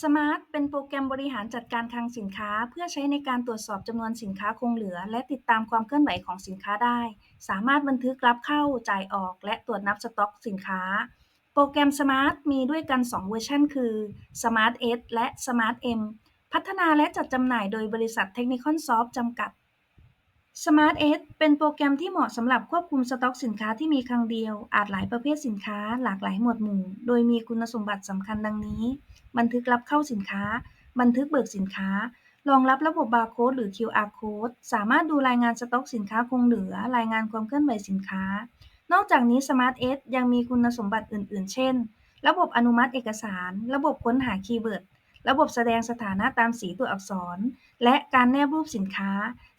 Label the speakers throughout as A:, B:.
A: Smart เป็นโปรแกรมบริหารจัดการคลังสินค้า เพื่อใช้ในการตรวจสอบจำนวนสินค้าคงเหลือ และติดตามความเคลื่อนไหวของสินค้าได้ สามารถบันทึกรับเข้าจ่ายออก และตรวจนับสต็อกสินค้า โปรแกรม Smart มีด้วยกัน 2 เวอร์ชันคือ Smart S และ Smart M พัฒนาและจัดจำหน่ายโดยบริษัท Technicon Soft จำกัด Smart S เป็นโปรแกรมที่เหมาะสำหรับควบคุมสต็อกสินค้าที่มีครั้งเดียว อาจหลายประเภทสินค้าหลากหลายหมวดหมู่ โดยมีคุณสมบัติสำคัญดังนี้ บันทึกรับเข้าสินค้า บันทึกเบิกสินค้ารองรับระบบบาร์โค้ดหรือ QR code สามารถดูรายงานสต็อกสินค้าคงเหลือ รายงานความเคลื่อนไหวสินค้า นอกจากนี้ Smart S ยังมีคุณสมบัติอื่น ๆ เช่น ระบบอนุมัติเอกสาร ระบบค้นหาคีย์เวิร์ด ระบบแสดงสถานะตามสีตัวอักษร และการแนบรูปสินค้า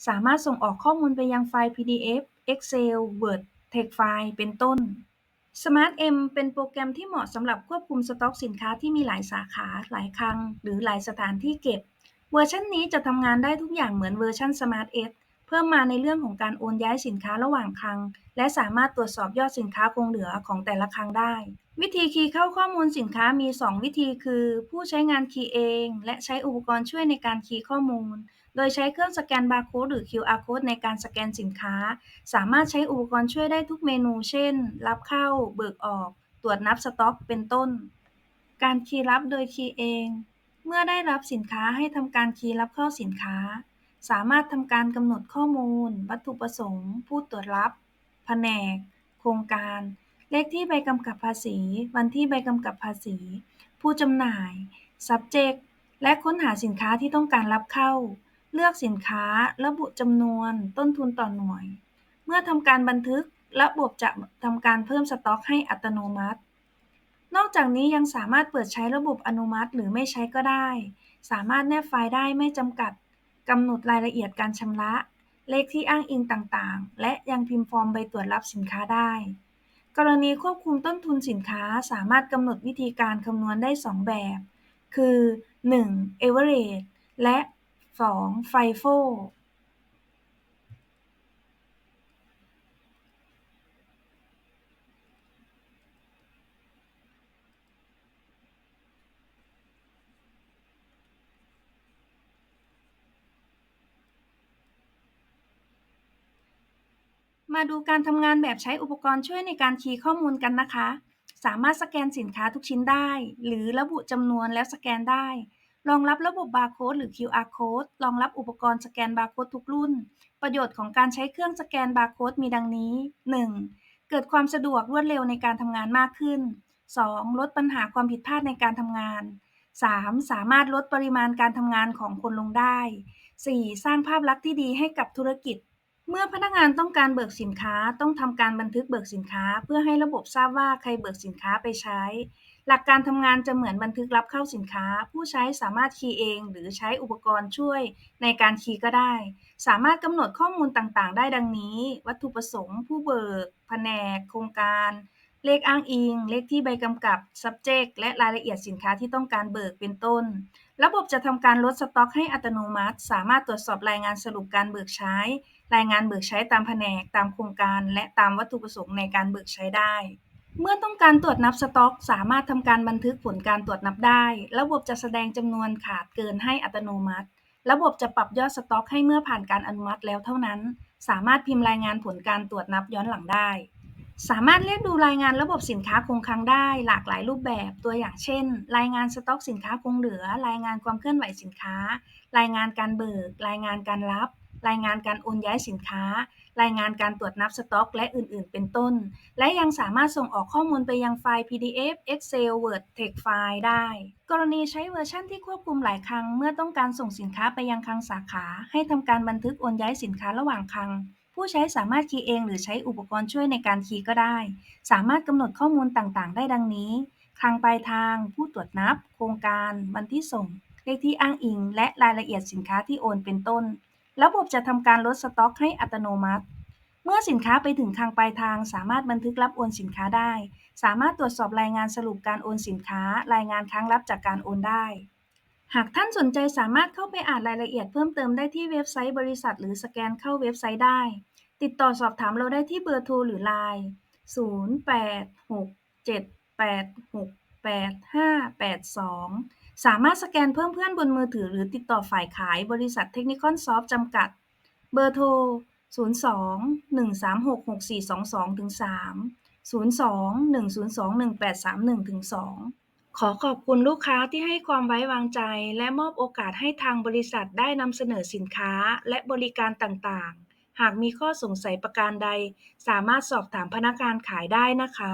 A: สามารถส่งออกข้อมูลไปยังไฟล์ PDF Excel Word Text ไฟล์เป็นต้น Smart M เป็นโปรแกรมที่เหมาะสำหรับควบคุมสต็อกสินค้าที่มีหลายสาขา หลายคลัง หรือหลายสถานที่เก็บ เวอร์ชันนี้จะทำงานได้ทุกอย่างเหมือนเวอร์ชัน Smart S เพิ่มมาในเรื่องของการโอนย้ายสินค้าระหว่างคลัง และสามารถตรวจสอบยอดสินค้าคงเหลือของแต่ละคลังได้ วิธีคีย์เข้าข้อมูลสินค้ามี 2 วิธีคือ ผู้ใช้งานคีย์เอง และใช้อุปกรณ์ช่วยในการคีย์ข้อมูล โดยใช้เครื่องสแกนบาร์โค้ดหรือ QR code ในการสแกนสินค้า สามารถใช้อุปกรณ์ช่วยได้ทุกเมนู เช่น รับเข้า เบิกออก ตรวจนับสต็อก เป็นต้น การคีย์รับโดยคีย์เอง เมื่อได้รับสินค้าให้ทำการคีย์รับเข้าสินค้า สามารถทำการกำหนดข้อมูล วัตถุประสงค์ ผู้ตรวจรับ แผนก โครงการ เลขที่ใบกำกับภาษี วันที่ใบกำกับภาษี ผู้จำหน่าย subject และค้นหาสินค้าที่ต้องการรับเข้า เลือกสินค้า ระบุจำนวน ต้นทุนต่อหน่วย เมื่อทำการบันทึก ระบบจะทำการเพิ่มสต็อกให้อัตโนมัติ นอกจากนี้ยังสามารถเปิดใช้ระบบอนุมัติหรือไม่ใช้ก็ได้ สามารถแนบไฟล์ได้ไม่จำกัดกำหนดรายละเอียดการชำระ เลขที่อ้างอิงต่างๆ และยังพิมพ์ฟอร์มใบตรวจรับสินค้าได้ กรณีควบคุมต้นทุนสินค้าสามารถกำหนดวิธีการคำนวณได้ 2 แบบ คือ 1. average และ 2. FIFO มาดูการทำงานแบบใช้อุปกรณ์ช่วยในการคีย์ข้อมูลกันนะคะ สามารถสแกนสินค้าทุกชิ้นได้ หรือระบุจำนวนแล้วสแกนได้ รองรับระบบบาร์โค้ดหรือ QR code รองรับอุปกรณ์สแกนบาร์โค้ดทุกรุ่น ประโยชน์ของการใช้เครื่องสแกนบาร์โค้ดมีดังนี้ 1. เกิดความสะดวกรวดเร็วในการทำงานมากขึ้น 2. ลดปัญหาความผิดพลาดในการทำงาน 3. สามารถลดปริมาณการทำงานของคนลงได้ 4. สร้างภาพลักษณ์ที่ดีให้กับธุรกิจ เมื่อพนักงานต้องการเบิกสินค้าต้องทำการบันทึกเบิกสินค้า เพื่อให้ระบบทราบว่าใครเบิกสินค้าไปใช้ หลักการทำงานจะเหมือนบันทึกรับเข้าสินค้า ผู้ใช้สามารถคีย์เอง หรือใช้อุปกรณ์ช่วยในการคีย์ก็ได้ สามารถกำหนดข้อมูลต่างๆ ได้ดังนี้ วัตถุประสงค์ ผู้เบิก แผนก โครงการ เลขอ้างอิง เลขที่ใบกำกับ subject และรายละเอียดสินค้าที่ต้องการเบิกเป็นต้น ระบบจะทำการลดสต็อกให้อัตโนมัติ สามารถตรวจสอบรายงานสรุปการเบิกใช้ รายงานเบิกใช้ตามแผนก ตามโครงการ และตามวัตถุประสงค์ในการเบิกใช้ได้ เมื่อต้องการตรวจนับสต็อก สามารถทำการบันทึกผลการตรวจนับได้ ระบบจะแสดงจำนวนขาดเกินให้อัตโนมัติ ระบบจะปรับยอดสต็อกให้เมื่อผ่านการอนุมัติแล้วเท่านั้น สามารถพิมพ์รายงานผลการตรวจนับย้อนหลังได้ สามารถเรียกดูรายงานระบบสินค้าคงค้างได้ หลากหลายรูปแบบตัวอย่างเช่น รายงานสต็อกสินค้าคงเหลือ รายงานความเคลื่อนไหวสินค้า รายงานการเบิก รายงานการรับ รายงานการโอนย้ายสินค้า รายงานการตรวจนับสต็อก และอื่น ๆ เป็นต้น และยังสามารถส่งออกข้อมูลไปยังไฟล์ PDF Excel Word Text ไฟล์ได้ กรณีใช้เวอร์ชันที่ควบคุมหลายครั้ง เมื่อต้องการส่งสินค้าไปยังคลังสาขา ให้ทำการบันทึกโอนย้ายสินค้าระหว่างคลังผู้ใช้สามารถคีย์เองหรือใช้อุปกรณ์ช่วยในการคีย์ก็ได้ สามารถกำหนดข้อมูลต่างๆ ได้ดังนี้ คลังปลายทาง ผู้ตรวจนับ โครงการ วันที่ส่ง เลขที่อ้างอิง และรายละเอียดสินค้าที่โอนเป็นต้น ระบบจะทำการลดสต็อกให้อัตโนมัติ เมื่อสินค้าไปถึงคลังปลายทาง สามารถบันทึกรับโอนสินค้าได้ สามารถตรวจสอบรายงานสรุปการโอนสินค้า รายงานค้างรับจากการโอนได้ หากท่านสนใจสามารถเข้าไปอ่านรายละเอียดเพิ่มเติมได้ที่เว็บไซต์บริษัท หรือสแกนเข้าเว็บไซต์ได้ ติดต่อสอบถามเราได้ที่เบอร์โทรหรือไลน์0867868582 สามารถสแกนเพิ่มเพื่อนบนมือถือ หรือติดต่อฝ่ายขายบริษัทเทคนิคอนซอฟต์จำกัด เบอร์โทร 02 136 6422 3 02 102 1831 2 ขอขอบคุณลูกค้าที่ให้ความไว้วางใจ และมอบโอกาสให้ทางบริษัทได้นำเสนอสินค้าและบริการต่างๆ หากมีข้อสงสัยประการใด สามารถสอบถามพนักงานขายได้นะคะ